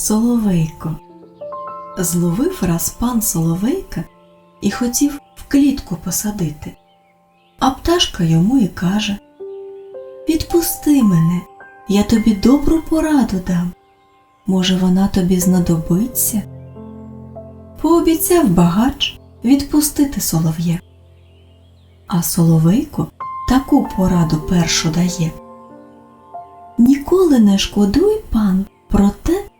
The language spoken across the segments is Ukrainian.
Соловейко. Зловив раз пан Соловейка і хотів в клітку посадити. А пташка йому і каже Відпусти мене, я тобі добру пораду дам. Може, вона тобі знадобиться? Пообіцяв багач відпустити солов'я. А соловейко таку пораду першу дає. Ніколи не шкодуй, пан, про те,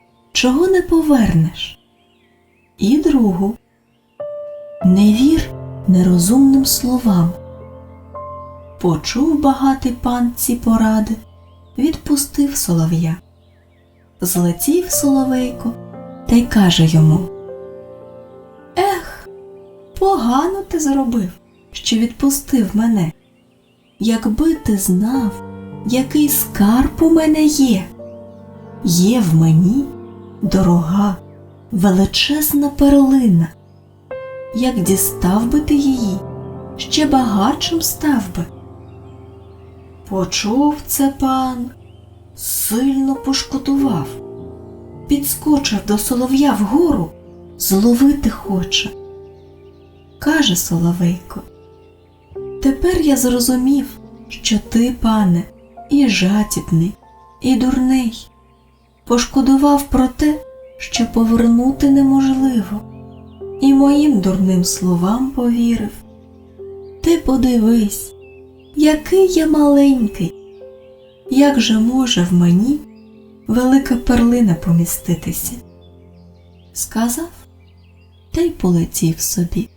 чого не повернеш. І другу. Не вір нерозумним словам. Почув багатий пан ці поради, відпустив солов'я. Злетів соловейко та й каже йому Ех, погано ти зробив, що відпустив мене. Якби ти знав, який скарб у мене є. Є в мені дорога, величезна перлина. Як дістав би ти її, ще багатшим став би. Почув це пан, сильно пошкодував, підскочив до солов'я вгору, зловити хоче. Каже Соловейко, тепер я зрозумів, що ти, пане, і жадібний, і дурний, пошкодував про те, що повернути неможливо, і моїм дурним словам повірив. Ти подивись, який я маленький, як же може в мені велика перлина поміститися? Сказав та й полетів собі.